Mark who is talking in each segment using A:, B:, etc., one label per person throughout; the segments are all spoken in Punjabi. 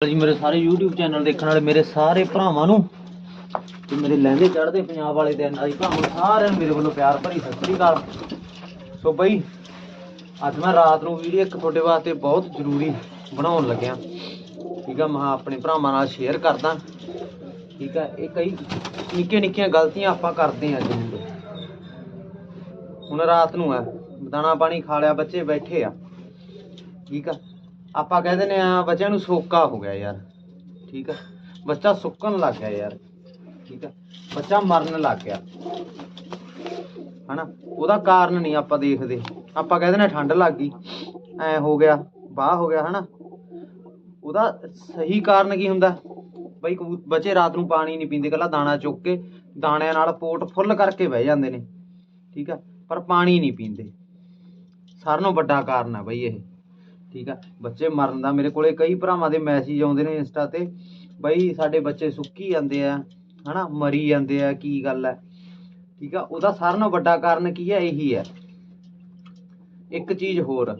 A: ਜੀ ਮੇਰੇ ਸਾਰੇ YouTube ਚੈਨਲ ਦੇਖਣ ਵਾਲੇ, ਮੇਰੇ ਸਾਰੇ ਭਰਾਵਾਂ ਨੂੰ ਤੇ ਮੇਰੇ ਲਹਿੰਦੇ ਚੜਦੇ ਪੰਜਾਬ ਵਾਲੇ ਤੇ ਐਨਆਈ ਭਰਾਵਾਂ, ਸਾਰਿਆਂ ਨੂੰ ਮੇਰੇ ਵੱਲੋਂ ਪਿਆਰ ਭਰੀ ਸਤਿ ਸ੍ਰੀ ਅਕਾਲ। ਸੋ ਬਈ, ਅੱਜ ਮੈਂ ਰਾਤ ਨੂੰ ਵੀਡੀਓ ਇੱਕ ਤੁਹਾਡੇ ਵਾਸਤੇ ਬਹੁਤ ਜ਼ਰੂਰੀ ਬਣਾਉਣ ਲੱਗਿਆ। ਠੀਕ ਆ, ਮੈਂ ਆਪਣੇ ਭਰਾਵਾਂ ਨਾਲ ਸ਼ੇਅਰ ਕਰਦਾ। ਠੀਕ ਆ, ਇਹ ਕਈ ਨਿੱਕੀਆਂ ਨਿੱਕੀਆਂ ਗਲਤੀਆਂ ਆਪਾਂ ਕਰਦੇ ਆ ਜੀ ਹੁਣ ਰਾਤ ਨੂੰ ਆ, ਦਾਣਾ ਪਾਣੀ ਖਾ ਲਿਆ, ਬੱਚੇ ਬੈਠੇ ਆ। ਠੀਕ ਆ ਆਪਾਂ ਕਹਿ ਦਿੰਦੇ ਆ ਬੱਚਿਆਂ ਨੂੰ ਸੋਕਾ ਹੋ ਗਿਆ ਯਾਰ, ਠੀਕ ਆ? ਬੱਚਾ ਸੁੱਕਣ ਲੱਗ ਗਿਆ ਯਾਰ, ਠੀਕ ਆ? ਬੱਚਾ ਮਰਨ ਲੱਗ ਗਿਆ। ਹਨਾ? ਉਹਦਾ ਕਾਰਨ ਨਹੀਂ ਆਪਾਂ ਦੇਖਦੇ। ਆਪਾਂ ਕਹਿ ਦਿੰਦੇ ਨੇ ਠੰਡ ਲੱਗ ਗਈ, ਐ ਹੋ ਗਿਆ, ਬਾਹ ਹੋ ਗਿਆ, ਹਨਾ? ਉਹਦਾ ਸਹੀ ਕਾਰਨ ਕੀ ਹੁੰਦਾ? ਬਈ ਬੱਚੇ ਰਾਤ ਨੂੰ ਪਾਣੀ ਨਹੀਂ ਪੀਂਦੇ ਕੱਲਾ ਦਾਣਾ ਚੁੱਕ ਕੇ ਦਾਣਿਆਂ ਨਾਲ ਪੋਟ ਫੁੱਲ ਕਰਕੇ ਬਹਿ ਜਾਂਦੇ ਨੇ, ਠੀਕ ਆ? ਪਰ ਪਾਣੀ ਨਹੀਂ ਪੀਂਦੇ। ਸਾਰਿਆਂ ਨਾਲੋਂ ਵੱਡਾ ਕਾਰਨ ਹੈ ਬਈ ਇਹ। ਠੀਕ ਆ? ਬੱਚੇ ਮਰਨ ਦਾ, ਮੇਰੇ ਕੋਲੇ ਕਈ ਭਰਾਵਾਂ ਦੇ ਮੈਸੇਜ ਆਉਂਦੇ ਨੇ ਇੰਸਟਾ ਤੇ, ਬਈ ਸਾਡੇ ਬੱਚੇ ਸੁੱਕੀ ਜਾਂਦੇ ਆ, ਹਨਾ? ਮਰੀ ਜਾਂਦੇ ਆ, ਕੀ ਗੱਲ ਹੈ ਠੀਕ ਆ? ਉਹਦਾ ਸਾਰਿਆਂ ਨਾਲੋਂ ਵੱਡਾ ਕਾਰਨ ਕੀ ਹੈ ਇਹੀ ਹੈ ਇੱਕ ਚੀਜ਼ ਹੋਰ,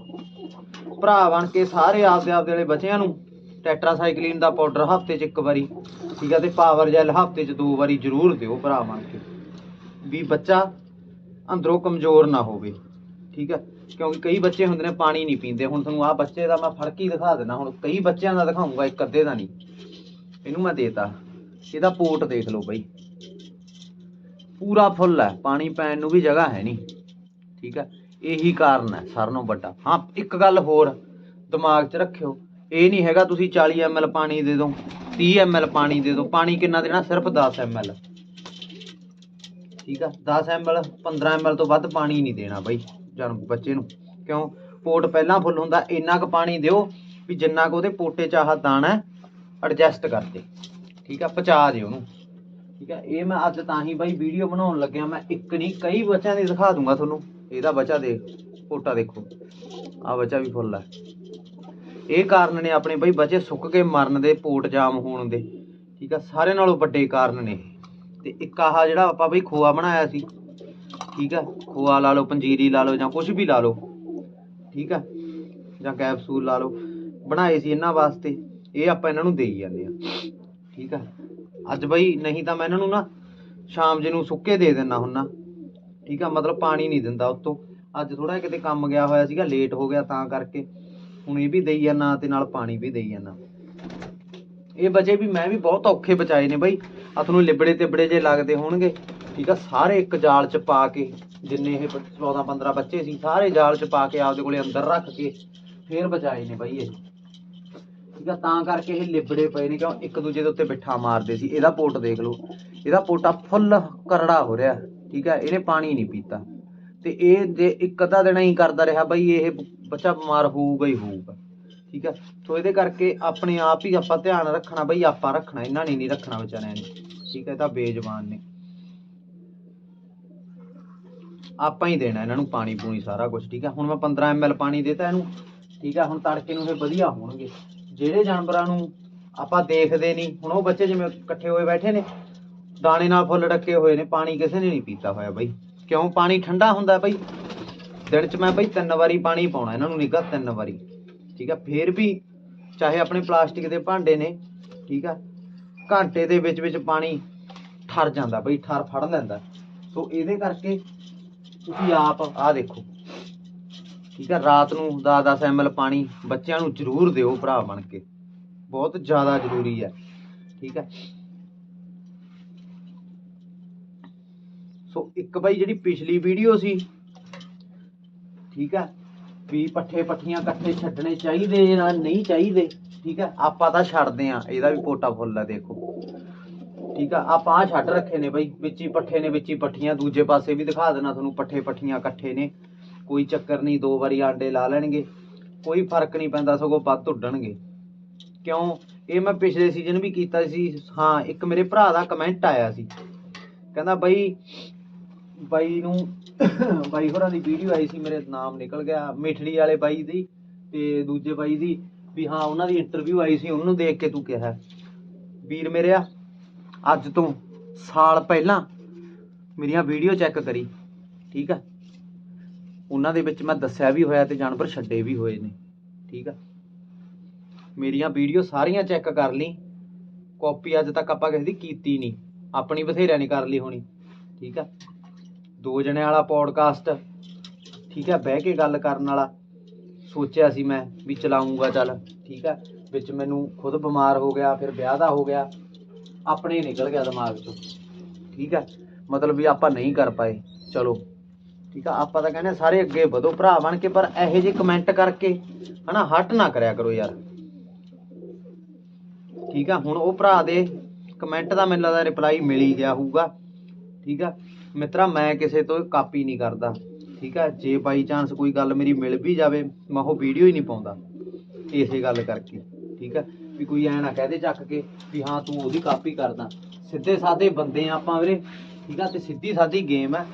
A: ਭਰਾ ਬਣ ਕੇ ਸਾਰੇ ਆਪਦੇ ਆਪਦੇ ਵਾਲੇ ਬੱਚਿਆਂ ਨੂੰ ਟੈਟਰਾਸਾਈਕਲਿਨ ਦਾ ਪਾਊਡਰ ਹਫ਼ਤੇ 'ਚ ਇੱਕ ਵਾਰੀ, ਠੀਕ ਆ? ਤੇ ਪਾਵਰ ਜੈਲ ਹਫ਼ਤੇ 'ਚ ਦੋ ਵਾਰੀ ਜ਼ਰੂਰ ਦਿਓ ਭਰਾ ਬਣ ਕੇ। ਵੀ ਬੱਚਾ ਅੰਦਰੋਂ ਕਮਜ਼ੋਰ ਨਾ ਹੋਵੇ, ਠੀਕ ਹੈ ਕਿਉਂਕਿ ਕਈ ਬੱਚੇ ਹੁੰਦੇ ਨੇ ਪਾਣੀ ਨਹੀਂ ਪੀਂਦੇ। ਹੁਣ ਤੁਹਾਨੂੰ ਆਹ ਬੱਚੇ ਦਾ ਮੈਂ ਫ਼ਰਕ ਹੀ ਦਿਖਾ ਦਿੰਦਾ। ਹੁਣ ਕਈ ਬੱਚਿਆਂ ਦਾ ਦਿਖਾਉਂਗਾ, ਇੱਕ ਅੱਧੇ ਦਾ ਨਹੀਂ। ਇਹਨੂੰ ਮੈਂ ਦੇਤਾ। ਇਹਦਾ ਪੋਟ ਦੇਖ ਲਓ ਬਈ। ਪੂਰਾ ਫੁੱਲ ਹੈ। ਪਾਣੀ ਪੈਣ ਨੂੰ ਵੀ ਜਗ੍ਹਾ ਹੈ ਨਹੀਂ। ਠੀਕ ਹੈ? ਇਹੀ ਕਾਰਨ ਹੈ ਸਾਰਿਆਂ ਨਾਲੋਂ ਵੱਡਾ। ਹਾਂ, ਇੱਕ ਗੱਲ ਹੋਰ ਦਿਮਾਗ 'ਚ ਰੱਖਿਓ। ਇਹ ਨਹੀਂ ਹੈਗਾ ਤੁਸੀਂ 40 ml ਪਾਣੀ ਦੇ ਦਿਓ 30 ml ਪਾਣੀ ਦੇ ਦਿਓ। ਪਾਣੀ ਕਿੰਨਾ ਦੇਣਾ? ਸਿਰਫ 10 ml ਠੀਕ ਆ 10 ml 15 ml ਤੋਂ ਵੱਧ ਪਾਣੀ ਨਹੀਂ ਦੇਣਾ ਬਈ। ਜਨਮ ਬੱਚੇ ਨੂੰ। ਕਿਉਂ? ਪੋਟ ਪਹਿਲਾਂ ਫੁੱਲ ਹੁੰਦਾ, ਇੰਨਾ ਕੁ ਪਾਣੀ ਦਿਓ ਵੀ ਜਿੰਨਾ ਕੁ ਉਹਦੇ ਪੋਟੇ ਚ ਆਹ ਦਾਣਾ ਐਡਜਸਟ ਕਰ ਠੀਕ ਆ? ਪਚਾ ਦੇ ਉਹਨੂੰ। ਠੀਕ ਆ? ਇਹ ਮੈਂ ਅੱਜ ਤਾਂ ਹੀ ਬਾਈ ਵੀਡੀਓ ਬਣਾਉਣ ਲੱਗਿਆ। ਮੈਂ ਇੱਕ ਨਹੀਂ, ਕਈ ਬੱਚਿਆਂ ਦੀ ਦਿਖਾ ਦੂੰਗਾ ਤੁਹਾਨੂੰ। ਇਹਦਾ ਬੱਚਾ ਦੇਖ, ਪੋਟਾ ਦੇਖੋ। ਆ ਬੱਚਾ ਵੀ ਫੁੱਲ ਹੈ ਇਹ ਕਾਰਨ ਨੇ ਆਪਣੇ ਬਈ ਬੱਚੇ ਸੁੱਕ ਕੇ ਮਰਨ ਦੇ, ਪੋਟ ਜਾਮ ਹੋਣ ਦੇ। ਠੀਕ ਆ? ਸਾਰੇ ਨਾਲੋਂ ਵੱਡੇ ਕਾਰਨ ਨੇ ਤੇ ਇੱਕ ਆਹ ਜਿਹੜਾ ਆਪਾਂ ਬਈ ਖੋਆ ਬਣਾਇਆ ਸੀ ਠੀਕ ਆ ਖੋਆ ਲਾ ਲਓ, ਪੰਜੀਰੀ ਲਾ ਲਓ ਜਾਂ ਕੁਝ ਵੀ ਲਾ ਲਓ। ਠੀਕ ਹੈ? ਜਾਂ ਕੈਪਸੂਲ ਲਾ ਲਓ। ਬਣਾਏ ਸੀ ਇਹਨਾਂ ਵਾਸਤੇ। ਇਹ ਆਪਾਂ ਇਹਨਾਂ ਨੂੰ ਦੇਈ ਜਾਂਦੇ ਆ ਠੀਕ ਆ ਅੱਜ ਬਈ ਨਹੀਂ ਤਾਂ ਮੈਂ ਇਹਨਾਂ ਨੂੰ ਨਾ ਸ਼ਾਮ ਜੇ ਨੂੰ ਸੁੱਕੇ ਦੇ ਦਿੰਦਾ ਹੁੰਨਾ। ਠੀਕ ਆ ਮਤਲਬ ਪਾਣੀ ਨਹੀਂ ਦਿੰਦਾ ਉਤੋਂ। ਅੱਜ ਥੋੜਾ ਕਿਤੇ ਕੰਮ ਗਿਆ ਹੋਇਆ ਸੀਗਾ ਲੇਟ ਹੋ ਗਿਆ ਤਾਂ ਕਰਕੇ। ਹੁਣ ਇਹ ਵੀ ਦੇਈ ਜਾਂਦਾ ਤੇ ਨਾਲ ਪਾਣੀ ਵੀ ਦੇਈ ਜਾਂਦਾ। ਇਹ ਬਚੇ ਵੀ ਮੈਂ ਵੀ ਬਹੁਤ ਔਖੇ ਬਚਾਏ ਨੇ ਬਈ। ਆ ਤੁਹਾਨੂੰ ਲਿਬੜੇ ਤਿਬੜੇ ਜੇ ਲੱਗਦੇ ਹੋਣਗੇ। ਠੀਕ ਆ, ਸਾਰੇ ਇੱਕ ਜਾਲ ਚ ਪਾ ਕੇ, ਜਿੰਨੇ ਇਹ 14 15 ਬੱਚੇ ਸੀ, ਸਾਰੇ ਜਾਲ ਚ ਪਾ ਕੇ ਆਪਦੇ ਕੋਲੇ ਅੰਦਰ ਰੱਖ ਕੇ ਫੇਰ ਬਚਾਏ ਨੇ ਬਈ ਇਹ। ਠੀਕ ਆ, ਤਾਂ ਕਰਕੇ ਇਹ ਲਿਬੜੇ ਪਏ ਨੇ, ਕਿਉਂ ਇੱਕ ਦੂਜੇ ਦੇ ਉੱਤੇ ਬਿੱਠਾ ਮਾਰਦੇ ਸੀ। ਇਹਦਾ ਪੋਟ ਦੇਖ ਲਓ, ਇਹਦਾ ਪੋਟਾ ਫੁੱਲ ਕਰੜਾ ਹੋ ਰਿਹਾ, ਠੀਕ ਆ, ਇਹਨੇ ਪਾਣੀ ਨਹੀਂ ਪੀਤਾ। ਤੇ ਇਹ ਜੇ ਇੱਕ ਅੱਧਾ ਦਿਨ ਹੀ ਕਰਦਾ ਰਿਹਾ ਬਈ, ਇਹ ਬੱਚਾ ਬਿਮਾਰ ਹੋਊਗਾ ਹੀ ਹੋਊਗਾ। ਠੀਕ ਆ, ਸੋ ਇਹਦੇ ਕਰਕੇ ਆਪਣੇ ਆਪ ਹੀ ਆਪਾਂ ਧਿਆਨ ਰੱਖਣਾ ਬਈ, ਆਪਾਂ ਰੱਖਣਾ ਇਹਨਾਂ ਨੇ ਨਹੀਂ ਰੱਖਣਾ ਵਿਚਾਰਿਆਂ ਨੇ। ਠੀਕ ਹੈ ਇਹ ਤਾਂ ਬੇਜ਼ਬਾਨ ਨੇ। ਆਪਾਂ ਹੀ ਦੇਣਾ, ਇਹਨਾਂ ਨੂੰ ਪਾਣੀ ਪੂਣੀ ਸਾਰਾ ਕੁਝ ਠੀਕ ਹੈ ਹੁਣ ਮੈਂ 15 ml ਪਾਣੀ ਦੇਤਾ ਇਹਨੂੰ, ਠੀਕ ਹੈ ਹੁਣ ਤੜਕੇ ਨੂੰ ਇਹ ਵਧੀਆ ਹੋਣਗੇ। ਜਿਹੜੇ ਜਾਨਵਰਾਂ ਨੂੰ ਆਪਾਂ ਦੇਖਦੇ ਨਹੀਂ, ਹੁਣ ਉਹ ਬੱਚੇ ਜਿਵੇਂ ਇਕੱਠੇ ਹੋਏ ਬੈਠੇ ਨੇ, ਦਾਣੇ ਨਾਲ ਫੁੱਲ ਡੱਕੇ ਹੋਏ ਨੇ, ਪਾਣੀ ਕਿਸੇ ਨੇ ਨਹੀਂ ਪੀਤਾ ਹੋਇਆ ਬਈ। ਕਿਉਂ? ਪਾਣੀ ਠੰਡਾ ਹੁੰਦਾ ਬਈ। ਦਿਨ ਚ ਮੈਂ ਬਈ ਤਿੰਨ ਵਾਰੀ ਪਾਣੀ ਪਾਉਣਾ, ਇਹਨਾਂ ਨੂੰ ਨਿੱਘਾ ਤਿੰਨ ਵਾਰੀ, ਠੀਕ ਆ? ਫੇਰ ਵੀ ਚਾਹੇ ਆਪਣੇ ਪਲਾਸਟਿਕ ਦੇ ਭਾਂਡੇ ਨੇ, ਠੀਕ ਆ? ਘੰਟੇ ਦੇ ਵਿੱਚ ਵਿੱਚ ਪਾਣੀ ਠਰ ਜਾਂਦਾ ਬਈ, ਠਰ ਫੜ ਲੈਂਦਾ। ਸੋ ਇਹਦੇ ਕਰਕੇ ਤੁਸੀਂ ਆਪ ਆਹ ਦੇਖੋ। ਠੀਕ ਹੈ ਰਾਤ ਨੂੰ 10-10 ml ਪਾਣੀ ਬੱਚਿਆਂ ਨੂੰ ਜ਼ਰੂਰ ਦਿਓ ਭਰਾ ਬਣ ਕੇ। ਬਹੁਤ ਜ਼ਿਆਦਾ ਜ਼ਰੂਰੀ ਹੈ। ਠੀਕ ਹੈ। ਸੋ ਇੱਕ ਬਾਈ ਜਿਹੜੀ ਪਿਛਲੀ ਵੀਡੀਓ ਸੀ, ਠੀਕ ਹੈ, ਵੀ ਪੱਠੇ ਪੱਠੀਆਂ ਇਕੱਠੇ ਛੱਡਣੇ ਚਾਹੀਦੇ ਜਾਂ ਨਹੀਂ ਚਾਹੀਦੇ, ਠੀਕ ਹੈ, ਆਪਾਂ ਤਾਂ ਛੱਡਦੇ ਆ ਇਹਦਾ ਵੀ ਪੋਟਾ ਫੁੱਲ ਹੈ, ਦੇਖੋ। ਠੀਕ ਆ? ਆਪਾਂ ਆਹ ਛੱਡ ਰੱਖੇ ਨੇ ਬਈ, ਵਿੱਚ ਹੀ ਪੱਠੇ ਨੇ, ਵਿੱਚ ਹੀ ਪੱਠੀਆਂ, ਦੂਜੇ ਪਾਸੇ ਵੀ ਦਿਖਾ ਦੇਣਾ ਤੁਹਾਨੂੰ, ਪੱਠੇ ਪੱਠੀਆਂ ਇਕੱਠੇ ਨੇ। ਕੋਈ ਚੱਕਰ ਨਹੀਂ, ਦੋ ਵਾਰੀ ਆਂਡੇ ਲਾ ਲੈਣਗੇ। ਕੋਈ ਫ਼ਰਕ ਨਹੀਂ ਪੈਂਦਾ, ਸਗੋਂ ਵੱਧ ਉੱਡਣਗੇ। ਕਿਉਂ? ਇਹ ਮੈਂ ਪਿਛਲੇ ਸੀਜ਼ਨ ਵੀ ਕੀਤਾ ਸੀ। ਹਾਂ, ਇੱਕ ਮੇਰੇ ਭਰਾ ਦਾ ਕਮੈਂਟ ਆਇਆ ਸੀ। ਕਹਿੰਦਾ ਬਈ, ਬਾਈ ਨੂੰ, ਬਾਈ ਹੋਰਾਂ ਦੀ ਵੀਡੀਓ ਆਈ ਸੀ, ਮੇਰੇ ਨਾਮ ਨਿਕਲ ਗਿਆ, ਮਿਠੜੀ ਵਾਲੇ ਬਾਈ ਦੀ ਤੇ ਦੂਜੇ ਬਾਈ ਦੀ, ਵੀ ਹਾਂ, ਉਹਨਾਂ ਦੀ ਇੰਟਰਵਿਊ ਆਈ ਸੀ, ਉਹਨੂੰ ਦੇਖ ਕੇ ਤੂੰ ਕਿਹਾ। ਵੀਰ ਮੇਰੇ ਆ ਅੱਜ ਤੋਂ ਸਾਲ ਪਹਿਲਾਂ ਮੇਰੀਆਂ ਵੀਡੀਓ ਚੈੱਕ ਕਰੀ, ਠੀਕ ਆ? ਉਹਨਾਂ ਦੇ ਵਿੱਚ ਮੈਂ ਦੱਸਿਆ ਵੀ ਹੋਇਆ ਤੇ ਜਾਨਵਰ ਛੱਡੇ ਵੀ ਹੋਏ ਨੇ, ਠੀਕ ਆ? ਮੇਰੀਆਂ ਵੀਡੀਓ ਸਾਰੀਆਂ ਚੈੱਕ ਕਰ ਲਈ ਕਾਪੀ ਅੱਜ ਤੱਕ ਆਪਾਂ ਕਿਸੇ ਦੀ ਕੀਤੀ ਨਹੀਂ, ਆਪਣੀ ਬਥੇਰਿਆਂ ਨੇ ਕਰ ਲਈ ਹੋਣੀ, ਠੀਕ ਆ? ਦੋ ਜਣੇ ਵਾਲਾ ਪੋਡਕਾਸਟ ਠੀਕ ਆ? ਬਹਿ ਕੇ ਗੱਲ ਕਰਨ ਵਾਲਾ, ਸੋਚਿਆ ਸੀ ਮੈਂ ਵੀ ਚਲਾਉਂਗਾ ਚੱਲ, ਠੀਕ ਆ? ਵਿੱਚ ਮੈਨੂੰ ਖੁਦ ਬਿਮਾਰ ਹੋ ਗਿਆ, ਫਿਰ ਵਿਆਹ ਦਾ ਹੋ ਗਿਆ ਆਪਣੇ ਹੀ ਨਿਕਲ ਗਿਆ ਦਿਮਾਗ ਚੋਂ। ਠੀਕ ਆ? ਮਤਲਬ ਵੀ ਆਪਾਂ ਨਹੀਂ ਕਰ ਪਾਏ। ਚਲੋ। ਠੀਕ ਆ? ਆਪਾਂ ਤਾਂ ਕਹਿੰਦੇ ਸਾਰੇ ਅੱਗੇ ਵਧੋ, ਭਰਾ ਬਣ ਕੇ, ਪਰ ਇਹੋ ਜਿਹੇ ਕਮੈਂਟ ਕਰਕੇ, ਹਨਾ, ਹਟ ਨਾ ਕਰਿਆ ਕਰੋ ਯਾਰ। ਠੀਕ ਆ? ਹੁਣ ਉਹ ਭਰਾ ਦੇ ਕਮੈਂਟ ਦਾ ਮੈਨੂੰ ਲੱਗਦਾ ਰਿਪਲਾਈ ਮਿਲ ਹੀ ਗਿਆ ਹੋਊਗਾ। ਠੀਕ ਆ? ਮਿੱਤਰਾ, ਮੈਂ ਕਿਸੇ ਤੋਂ ਕਾਪੀ ਨਹੀਂ ਕਰਦਾ। ਠੀਕ ਆ? ਜੇ ਬਾਈ ਚਾਂਸ ਕੋਈ ਗੱਲ ਮੇਰੀ ਮਿਲ ਵੀ ਜਾਵੇ, ਮੈਂ ਉਹ ਵੀਡੀਓ ਹੀ ਨਹੀਂ ਪਾਉਂਦਾ। ਇਸੇ ਗੱਲ ਕਰਕੇ। ਠੀਕ ਆ? ਵੀ ਕੋਈ ਐ ਨਾ ਕਹਦੇ ਚੱਕ ਕੇ ਵੀ ਹਾਂ ਤੂੰ ਉਹਦੀ ਕਾਪੀ ਕਰਦਾ। ਸਿੱਧੇ ਸਾਦੇ ਬੰਦੇ ਆ ਆਪਾਂ ਵੀਰੇ, ਠੀਕ ਆ? ਤੇ ਸਿੱਧੀ ਸਾਦੀ ਗੇਮ ਆ।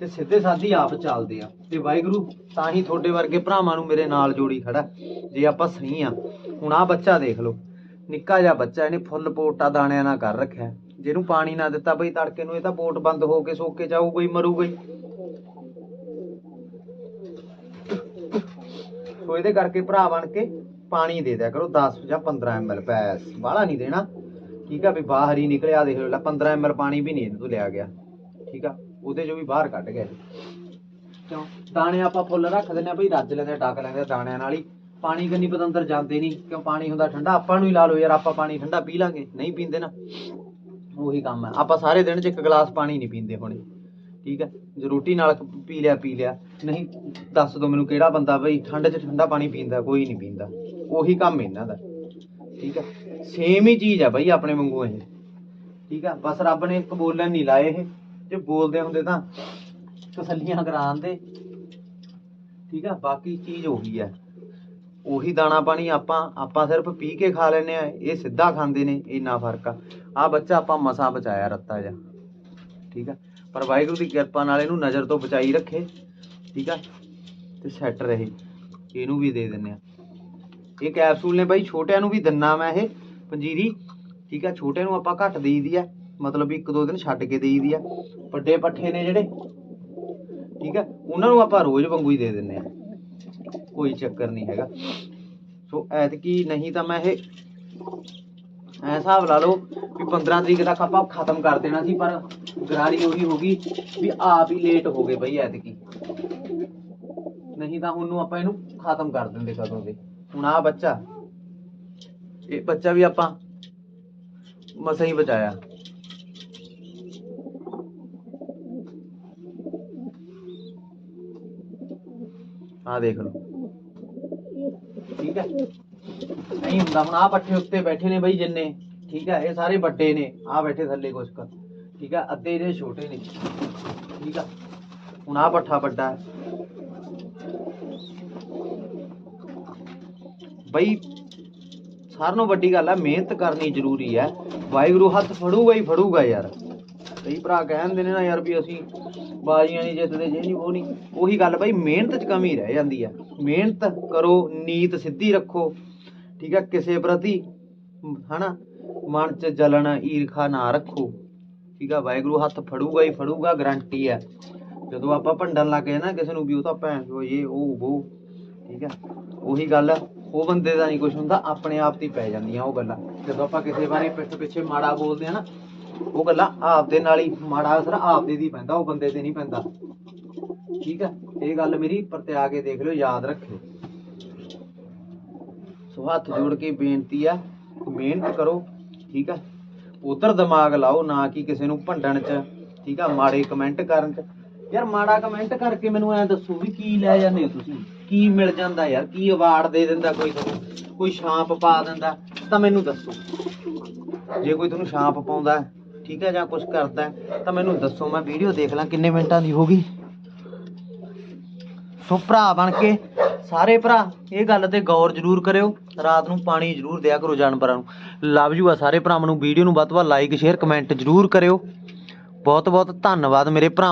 A: ਤੇ ਸਿੱਧੇ ਸਾਦੀ ਆਪ ਚੱਲਦੇ ਆ। ਤੇ ਵਾਹਿਗੁਰੂ, ਤਾਂ ਹੀ ਤੁਹਾਡੇ ਵਰਗੇ ਭਰਾਵਾਂ ਨੂੰ ਮੇਰੇ ਨਾਲ ਜੋੜੀ ਖੜਾ। ਜੇ ਆਪਾਂ ਸਹੀ ਆ, ਹੁਣ ਆ ਬੱਚਾ ਦੇਖ ਲਓ। ਨਿੱਕਾ ਜਿਹਾ ਬੱਚਾ, ਇਹਨੇ ਫੁੱਲ ਪੋਟਾ ਦਾਣਿਆਂ ਨਾਲ ਕਰ ਰੱਖਿਆ। ਜਿਹਨੂੰ ਪਾਣੀ ਨਾ ਦਿੱਤਾ ਬਈ ਤੜਕੇ ਨੂੰ, ਇਹ ਤਾਂ ਪੋਟ ਬੰਦ ਹੋ ਕੇ ਸੋਕੇ ਜਾਊਗਾ ਹੀ ਮਰੂਗਾ ਹੀ ਸੋ ਇਹਦੇ ਕਰਕੇ ਭਰਾ ਬਣ ਕੇ ਪਾਣੀ ਦੇ ਦਿਆ ਕਰੋ 10 ਜਾਂ 15 ml ਬੈਸ ਬਾਹਲਾ ਨਹੀਂ ਦੇਣਾ। ਠੀਕ ਆ ਵੀ ਬਾਹਰ ਹੀ ਨਿਕਲਿਆ, ਦੇਖ ਲਓ 15 ml ਪਾਣੀ ਵੀ ਨਹੀਂ ਇਹਦੇ ਤੋਂ ਲਿਆ ਗਿਆ। ਠੀਕ ਆ, ਉਹਦੇ ਚੋਂ ਵੀ ਬਾਹਰ ਕੱਢ ਗਿਆ ਕਿਉਂ? ਦਾਣੇ ਆਪਾਂ ਫੁੱਲ ਰੱਖ ਦਿੰਦੇ ਆ ਬਈ, ਰੱਜ ਲੈਂਦੇ ਆ, ਡੱਕ ਲੈਂਦੇ ਦਾਣਿਆਂ ਨਾਲ ਹੀ। ਪਾਣੀ ਕੰਨੀ ਪਤੰਦਰ ਜਾਂਦੇ ਨਹੀਂ, ਕਿਉਂ ਪਾਣੀ ਹੁੰਦਾ ਠੰਡਾ? ਆਪਾਂ ਨੂੰ ਹੀ ਲਾ ਲਓ ਯਾਰ, ਆਪਾਂ ਪਾਣੀ ਠੰਡਾ ਪੀ ਲਾਂਗੇ, ਨਹੀਂ ਪੀਂਦੇ ਨਾ। ਉਹੀ ਕੰਮ ਹੈ ਆਪਾਂ ਸਾਰੇ ਦਿਨ 'ਚ ਇੱਕ ਗਲਾਸ ਪਾਣੀ ਨਹੀਂ ਪੀਂਦੇ ਹੁਣੇ। ਠੀਕ ਹੈ ਜੇ ਰੋਟੀ ਨਾਲ ਪੀ ਲਿਆ ਪੀ ਲਿਆ। ਨਹੀਂ, ਦੱਸ ਦੋ ਮੈਨੂੰ ਕਿਹੜਾ ਬੰਦਾ ਬਈ? ਠੰਡ 'ਚ ਠੰਡਾ ਪਾਣੀ ਪੀਂਦਾ, ਕੋਈ ਨਹੀਂ ਪੀਂਦਾ। ਉਹੀ ਕੰਮ ਇਹਨਾਂ ਦਾ। ਠੀਕ ਹੈ ਸੇਮ ਹੀ ਚੀਜ਼ ਆ ਬਈ ਆਪਣੇ ਵਾਂਗੂ ਇਹ। ਠੀਕ ਆ? ਬਸ ਰੱਬ ਨੇ ਇੱਕ ਬੋਲਣ ਨਹੀਂ ਲਾਏ ਇਹ। ਜੇ ਬੋਲਦੇ ਹੁੰਦੇ ਤਾਂ ਤਸੱਲੀਆਂ ਕਰਾਉਂਦੇ ਠੀਕ ਆ? ਬਾਕੀ ਚੀਜ਼ ਉਹੀ ਆ। ਉਹੀ ਦਾਣਾ ਪਾਣੀ ਆਪਾਂ ਆਪਾਂ ਸਿਰਫ ਪੀ ਕੇ ਖਾ ਲੈਨੇ ਆ। ਇਹ ਸਿੱਧਾ ਖਾਂਦੇ ਨੇ, ਇੰਨਾ ਫ਼ਰਕ ਆ। ਆ ਬੱਚਾ ਆਪਾਂ ਮਸਾ ਬਚਾਇਆ ਰੱਤਾ ਜਾ ਠੀਕ ਆ? ਪਰ ਵਾਹਿਗੁਰੂ ਦੀ ਕਿਰਪਾ ਨਾਲ ਇਹਨੂੰ ਨਜ਼ਰ ਤੋਂ ਬਚਾਈ ਰੱਖੇ, ਠੀਕ ਆ? ਤੇ ਸੈੱਟ ਰਹੇ। ਇਹਨੂੰ ਵੀ ਦੇ ਦਿੰਨੇ ਆ। ਇਹ ਕੈਪਸੂਲ ਨੇ ਬਾਈ ਛੋਟਿਆਂ ਨੂੰ ਵੀ ਦਿੰਨਾ ਮੈਂ ਇਹ ਪੰਜੀਰੀ, ਠੀਕ ਆ? ਛੋਟਿਆਂ ਨੂੰ ਆਪਾਂ ਘੱਟ ਦੇਈਦੀ ਆ, ਮਤਲਬ ਇੱਕ ਦੋ ਦਿਨ ਛੱਡ ਕੇ ਦੇਈਦੀ ਆ। ਵੱਡੇ ਪੱਠੇ ਨੇ ਜਿਹੜੇ, ਠੀਕ ਆ? ਉਹਨਾਂ ਨੂੰ ਆਪਾਂ ਰੋਜ਼ ਵਾਂਗੂ ਹੀ ਦੇ ਦਿੰਨੇ ਆ। ਕੋਈ ਚੱਕਰ ਨਹੀਂ ਹੈਗਾ। ਸੋ ਐਤਕੀ ਨਹੀਂ ਤਾਂ ਮੈਂ ਇਹ ਐ ਹਿਸਾਬ ਲਾ ਲਓ ਵੀ 15 ਤਰੀਕ ਤੱਕ ਆਪਾਂ ਖਤਮ ਕਰ ਦੇਣਾ ਸੀ, ਪਰ ਗਰਾਰੀ ਉਹੀ ਹੋ ਗਈ ਵੀ ਆਪ ਹੀ ਲੇਟ ਹੋ ਗਏ ਬਈ ਐਤਕੀ। ਨਹੀਂ ਤਾਂ ਹੁਣ ਨੂੰ ਆਪਾਂ ਇਹਨੂੰ ਖਤਮ ਕਰ ਦਿੰਦੇ ਕਦੋਂ ਦੇ। ਹੁਣ ਆ ਬੱਚਾ, ਇਹ ਬੱਚਾ ਵੀ ਆਪਾਂ ਮਸਾਂ ਹੀ ਬਚਾਇਆ। ਆ ਦੇਖ ਲਓ। ਠੀਕ ਹੈ? ਨਹੀਂ ਹੁੰਦਾ, ਹੁਣ ਆ ਪੱਠੇ ਉੱਤੇ ਬੈਠੇ ਨੇ ਬਈ ਜਿੰਨੇ। ਠੀਕ ਹੈ, ਇਹ ਸਾਰੇ ਵੱਡੇ ਨੇ। ਆ ਬੈਠੇ ਥੱਲੇ ਕੁਛ ਕੁ। ਠੀਕ ਹੈ ਅੱਧੇ ਇਹਦੇ ਛੋਟੇ ਨੇ। ਠੀਕ ਆ ਹੁਣ ਆ ਪੱਠਾ ਵੱਡਾ ਹੈ। ਬਈ ਸਾਰਿਆਂ ਨੂੰ ਵੱਡੀ ਗੱਲ ਹੈ ਮਿਹਨਤ ਕਰਨੀ ਜ਼ਰੂਰੀ ਹੈ। ਵਾਹਿਗੁਰੂ ਹੱਥ ਫੜੂਗਾ ਹੀ ਫੜੂਗਾ ਯਾਰ। ਕਈ ਭਰਾ ਕਹਿੰਦੇ ਨੇ ਨਾ ਯਾਰ ਵੀ ਅਸੀਂ ਬਾਜ਼ੀਆਂ ਨਹੀਂ ਜਿੱਤਦੇ ਜੇ ਨਹੀਂ ਉਹ ਨਹੀਂ। ਉਹੀ ਗੱਲ ਬਈ ਮਿਹਨਤ 'ਚ ਕਮੀ ਰਹਿ ਜਾਂਦੀ ਹੈ ਮਿਹਨਤ ਕਰੋ ਨੀਤ ਸਿੱਧੀ ਰੱਖੋ। ਠੀਕ ਹੈ ਕਿਸੇ ਪ੍ਰਤੀ ਮ, ਹਨਾ ਮਨ 'ਚ ਜਲਣ ਈਰਖਾ ਨਾ ਰੱਖੋ। ਠੀਕ ਆ, ਵਾਹਿਗੁਰੂ ਹੱਥ ਫੜੂਗਾ ਹੀ ਫੜੂਗਾ ਗਰੰਟੀ ਹੈ ਜਦੋਂ ਆਪਾਂ ਭੰਡਣ ਲੱਗ ਗਏ ਨਾ ਕਿਸੇ ਨੂੰ ਵੀ, ਉਹ ਤਾਂ ਭੈਣ ਚੋ ਇਹ ਉਹ ਉਹ ਠੀਕ ਆ। ਉਹੀ ਗੱਲ ਉਹ ਬੰਦੇ ਦਾ ਨਹੀਂ ਕੁਝ ਹੁੰਦਾ, ਆਪਣੇ ਆਪ ਤੇ ਪੈ ਜਾਂਦੀਆਂ ਉਹ ਗੱਲਾਂ। ਜਦੋਂ ਆਪਾਂ ਕਿਸੇ ਬਾਰੇ ਪਿੱਠ ਪਿੱਛੇ ਮਾੜਾ ਬੋਲਦੇ ਆ ਨਾ, ਉਹ ਗੱਲਾਂ ਆਪ ਦੇ ਨਾਲ ਹੀ, ਮਾੜਾ ਅਸਰ ਆਪ ਦੇ ਦੀ ਪੈਂਦਾ, ਉਹ ਬੰਦੇ ਤੇ ਨਹੀਂ ਪੈਂਦਾ। ਠੀਕ ਆ, ਇਹ ਗੱਲ ਮੇਰੀ ਪਰਤਿਆ ਕੇ ਦੇਖ ਲਿਓ, ਯਾਦ ਰੱਖਿਓ। ਸੋ ਹੱਥ ਜੋੜ ਕੇ ਬੇਨਤੀ ਆ ਮਿਹਨਤ ਕਰੋ, ਠੀਕ ਆ। ਉਧਰ ਦਿਮਾਗ ਲਾਓ, ਨਾ ਕਿ ਕਿਸੇ ਨੂੰ ਭੰਡਣ ਚ। ਠੀਕ ਆ, ਮਾੜੇ ਕਮੈਂਟ ਕਰਨ ਚ। ਯਾਰ, ਮਾੜਾ ਕਮੈਂਟ ਕਰਕੇ ਮੈਨੂੰ ਐ ਦੱਸੋ ਵੀ ਕੀ ਲੈ ਜਾਂਦੇ ਹੋ ਤੁਸੀਂ? ਕੀ ਮਿਲ ਜਾਂਦਾ ਯਾਰ? ਕੀ ਅਵਾਰਡ ਦੇ ਦਿੰਦਾ ਕੋਈ ਤੁਹਾਨੂੰ? ਕੋਈ ਛਾਂਪ ਪਾ ਦਿੰਦਾ? ਤਾਂ ਮੈਨੂੰ ਦੱਸੋ। ਜੇ ਕੋਈ ਤੁਹਾਨੂੰ ਛਾਂਪ ਪਾਉਂਦਾ ਠੀਕ ਹੈ, ਜਾਂ ਕੁਝ ਕਰਦਾ ਤਾਂ ਮੈਨੂੰ ਦੱਸੋ। ਮੈਂ ਵੀਡੀਓ ਦੇਖ ਲਾਂ, ਕਿੰਨੇ ਮਿੰਟਾਂ ਦੀ ਹੋ ਗਈ। ਸੋ ਭਰਾ ਬਣ ਕੇ ਸਾਰੇ ਭਰਾ, ਇਹ ਗੱਲ ਤੇ ਗੌਰ ਜ਼ਰੂਰ ਕਰਿਓ। ਰਾਤ ਨੂੰ ਪਾਣੀ ਜ਼ਰੂਰ ਦਿਆ ਕਰੋ ਜਾਨਵਰਾਂ ਨੂੰ। ਲਵ ਯੂ ਆ ਸਾਰੇ ਭਰਾਵਾਂ ਨੂੰ। ਵੀਡੀਓ ਨੂੰ ਵੱਧ ਤੋਂ ਵੱਧ ਲਾਈਕ ਸ਼ੇਅਰ ਕਮੈਂਟ ਜ਼ਰੂਰ ਕਰਿਓ। ਬਹੁਤ ਬਹੁਤ ਧੰਨਵਾਦ ਮੇਰੇ ਭਰਾ